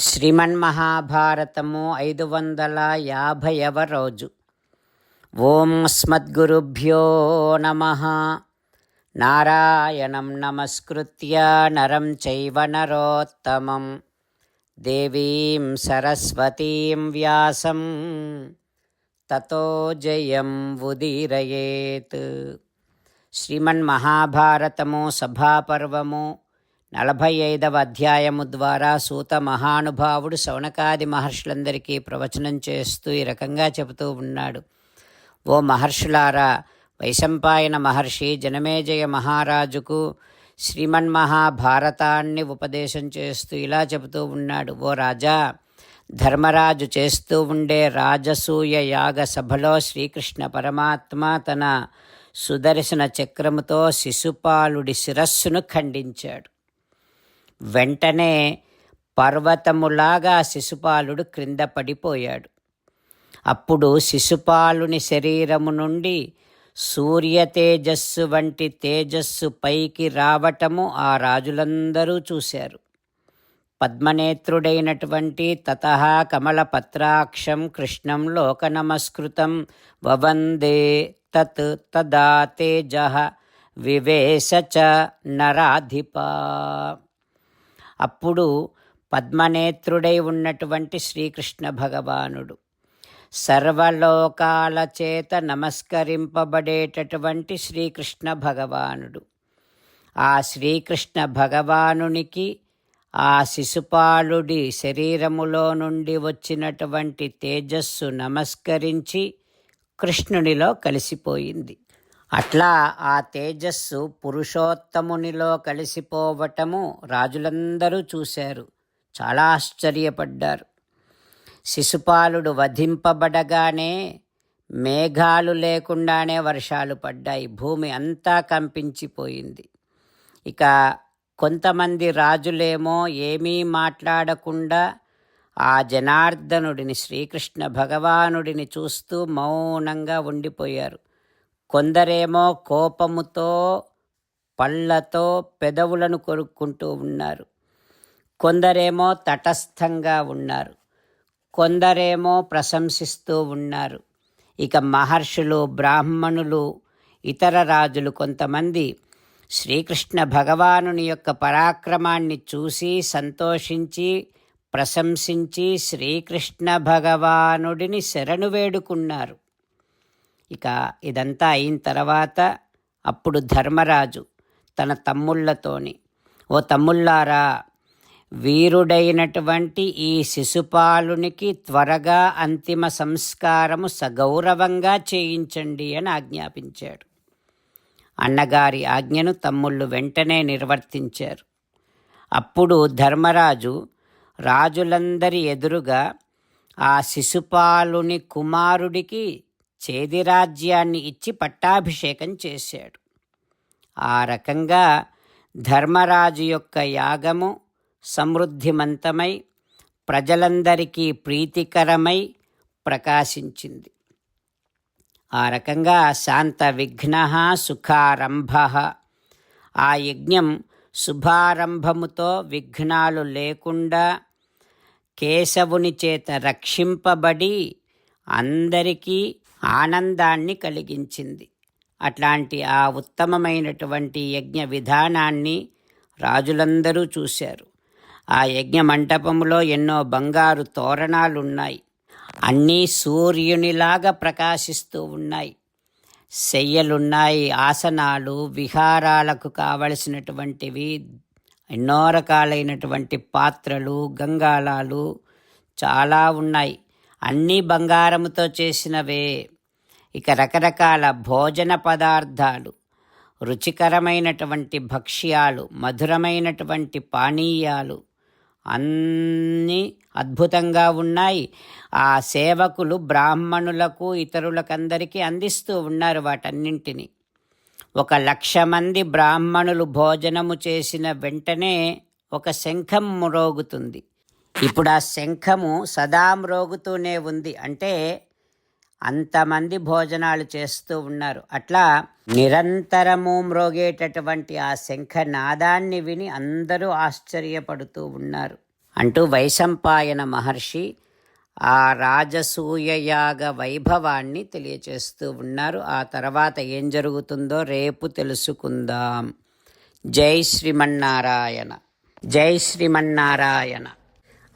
శ్రీమన్మహాభారతము ఐదు వందల యాభైవ రోజు ఓం స్మద్గురుభ్యో నమ. నారాయణం నమస్కృత్య నరం చైవ నరోత్తమం. దేవీం సరస్వతీం వ్యాసం. తతో జయం ఉదీరయేత్. శ్రీమన్మహాభారతము సభాపర్వము నలభై ఐదవ అధ్యాయము ద్వారా సూత మహానుభావుడు శౌనకాది మహర్షులందరికీ ప్రవచనం చేస్తూ ఈ రకంగా చెబుతూ ఉన్నాడు. ఓ మహర్షులారా వైశంపాయన మహర్షి జనమేజయ మహారాజుకు శ్రీమన్మహాభారతాన్ని ఉపదేశం చేస్తూ ఇలా చెబుతూ ఉన్నాడు. ఓ రాజా ధర్మరాజు చేస్తూ ఉండే రాజసూయ యాగ సభలో శ్రీకృష్ణ పరమాత్మ తన సుదర్శన చక్రముతో శిశుపాలుడి శిరస్సును ఖండించాడు. వెంటనే పర్వతములాగా శిశుపాలుడు క్రింద పడిపోయాడు. అప్పుడు శిశుపాలుని శరీరము నుండి సూర్య తేజస్సు వంటి తేజస్సు పైకి రావటము ఆ రాజులందరూ చూశారు. పద్మనేత్రుడైనటువంటి తత కమలపత్రాక్షం కృష్ణం లోక నమస్కృతం వవందే తత్ తదా తేజ వివేశ నరాధిపా అప్పుడు పద్మనేత్రుడై ఉన్నటువంటి శ్రీకృష్ణ భగవానుడు సర్వలోకాల చేత నమస్కరింపబడేటటువంటి శ్రీకృష్ణ భగవానుడు. ఆ శ్రీకృష్ణ భగవానునికి ఆ శిశుపాలుడి శరీరములో నుండి వచ్చినటువంటి తేజస్సు నమస్కరించి కృష్ణునిలో కలిసిపోయింది. అట్లా ఆ తేజస్సు పురుషోత్తమునిలో కలిసిపోవటము రాజులందరూ చూశారు. చాలా ఆశ్చర్యపడ్డారు. శిశుపాలుడు వధింపబడగానే మేఘాలు లేకుండానే వర్షాలు పడ్డాయి. భూమి అంతా కంపించిపోయింది. ఇక కొంతమంది రాజులేమో ఏమీ మాట్లాడకుండా ఆ జనార్దనుడిని శ్రీకృష్ణ భగవానుడిని చూస్తూ మౌనంగా ఉండిపోయారు. కొందరేమో కోపముతో పళ్ళతో పెదవులను కొరుక్కుంటూ ఉన్నారు. కొందరేమో తటస్థంగా ఉన్నారు. కొందరేమో ప్రశంసిస్తూ ఉన్నారు. ఇక మహర్షులు బ్రాహ్మణులు ఇతర రాజులు కొంతమంది శ్రీకృష్ణ భగవానుని యొక్క పరాక్రమాన్ని చూసి సంతోషించి ప్రశంసించి శ్రీకృష్ణ భగవానుడిని శరణు వేడుకున్నారు. ఇక ఇదంతా అయిన తర్వాత అప్పుడు ధర్మరాజు తన తమ్ముళ్ళతోని ఓ తమ్ముళ్ళారా వీరుడైనటువంటి ఈ శిశుపాలునికి త్వరగా అంతిమ సంస్కారము సగౌరవంగా చేయించండి అని ఆజ్ఞాపించాడు. అన్నగారి ఆజ్ఞను తమ్ముళ్ళు వెంటనే నిర్వర్తించారు. అప్పుడు ధర్మరాజు రాజులందరి ఎదురుగా ఆ శిశుపాలుని కుమారుడికి చేదిరాజ్యాన్ని ఇచ్చి పట్టాభిషేకం చేశాడు. ఆ రకంగా ధర్మరాజు యొక్క యాగము సమృద్ధిమంతమై ప్రజలందరికీ ప్రీతికరమై ప్రకాశించింది. ఆ రకంగా శాంత విఘ్న సుఖారంభ. ఆ యజ్ఞం శుభారంభముతో విఘ్నాలు లేకుండా కేశవుని చేత రక్షింపబడి అందరికీ ఆనందాన్ని కలిగించింది. అట్లాంటి ఆ ఉత్తమమైనటువంటి యజ్ఞ విధానాన్ని రాజులందరూ చూశారు. ఆ యజ్ఞ మంటపంలో ఎన్నో బంగారు తోరణాలున్నాయి. అన్నీ సూర్యునిలాగా ప్రకాశిస్తూ ఉన్నాయి. శయ్యలున్నాయి ఆసనాలు విహారాలకు కావలసినటువంటివి ఎన్నో రకాలైనటువంటి పాత్రలు గంగాళాలు చాలా ఉన్నాయి. అన్నీ బంగారముతో చేసినవే. ఇక రకరకాల భోజన పదార్థాలు రుచికరమైనటువంటి భక్ష్యాలు మధురమైనటువంటి పానీయాలు అన్నీ అద్భుతంగా ఉన్నాయి. ఆ సేవకులు బ్రాహ్మణులకు ఇతరులకందరికీ అందిస్తూ ఉన్నారు వాటన్నింటినీ. ఒక లక్ష మంది బ్రాహ్మణులు భోజనము చేసిన వెంటనే ఒక శంఖం మ్రోగుతుంది. ఇప్పుడు ఆ శంఖము సదా మ్రోగుతూనే ఉంది. అంటే అంతమంది భోజనాలు చేస్తూ ఉన్నారు. అట్లా నిరంతరము మ్రోగేటటువంటి ఆ శంఖ నాదాన్ని విని అందరూ ఆశ్చర్యపడుతూ ఉన్నారు. అంటూ వైశంపాయన మహర్షి ఆ రాజసూయయాగ వైభవాన్ని తెలియచేస్తూ ఉన్నారు. ఆ తర్వాత ఏం జరుగుతుందో రేపు తెలుసుకుందాం. జై శ్రీమన్నారాయణ. జై శ్రీమన్నారాయణ.